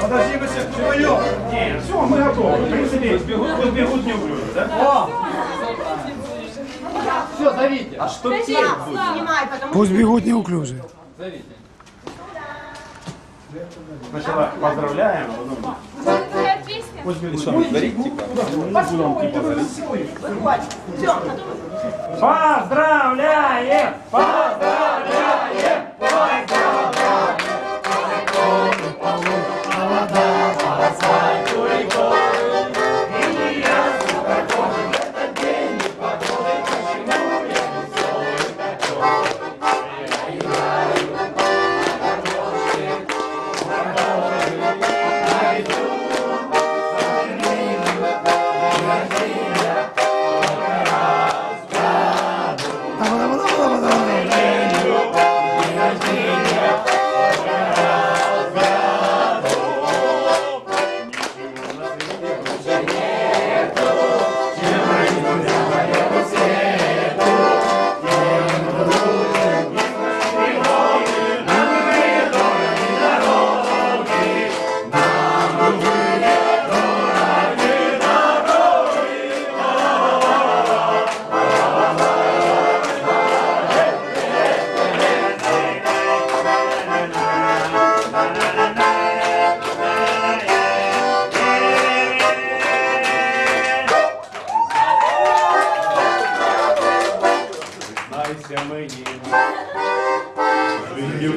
Подожди, вы все вдвоем. Нет, все, мы готовы. В принципе, бегут, бегут не углюют, да? Все, зовите. А что Подожди, снимай, потому Пусть бегут неуклюже. Зовите. Сначала поздравляем, а потом... Пусть бегут. Что, типа? Поздравляем! Поздравляем! amanhã. Brilho